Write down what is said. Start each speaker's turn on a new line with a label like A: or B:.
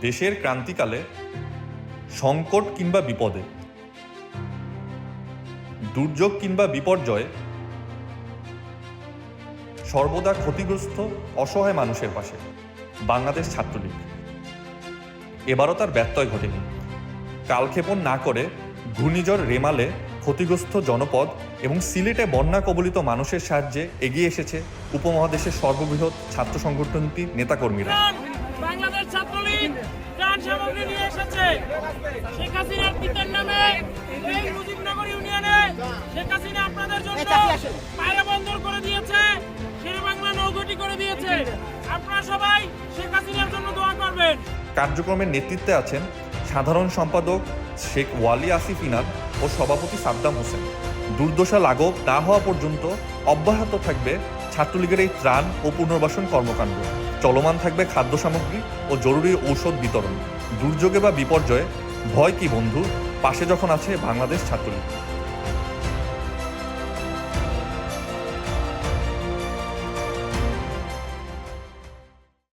A: দেশের ক্রান্তিকালে সংকট কিংবা বিপদে, দুর্যোগ কিংবা বিপর্যয়ে সর্বদা ক্ষতিগ্রস্ত, অসহায় মানুষের পাশে। বাংলাদেশ ছাত্রলীগ। এবারও তার ব্যত্যয় ঘটেনি। কালক্ষেপণ না করে ঘূর্ণিঝড় রেমালে ক্ষতিগ্রস্ত জনপদ এবং সিলেটে বন্যা কবলিত মানুষের সাহায্যে এগিয়ে এসেছে উপমহাদেশের সর্ববৃহৎ ছাত্র সংগঠনটির নেতাকর্মীরা।
B: বাংলাদেশ ছাত্রলীগ। নিয়ে এসেছে। শেখ হাসিনার পিতার নামে এই মুজিবনগর ইউনিয়নে শেখ হাসিনা আপনাদের জন্য পায়রা বন্দর করে দিয়েছে শেরে বাংলা নৌঘটি করে দিয়েছে। আপনারা সবাই শেখ হাসিনার জন্য দোয়া করবেন।
A: কার্যক্রমের নেতৃত্বে আছেন সাধারণ সম্পাদক শেখ ওয়ালি আসিফ ইনাদ ও সভাপতি সাদ্দাম হোসেন। দুর্দশা লাঘব না হওয়া পর্যন্ত অব্যাহত থাকবে ছাত্রলীগের এই ত্রাণ ও পুনর্বাসন কর্মকাণ্ড। চলমান থাকবে খাদ্য সামগ্রী ও জরুরি ঔষধ বিতরণ। দুর্যোগে বা বিপর্যয়ে ভয় কি বন্ধু? পাশে যখন আছে বাংলাদেশ ছাত্রলীগ।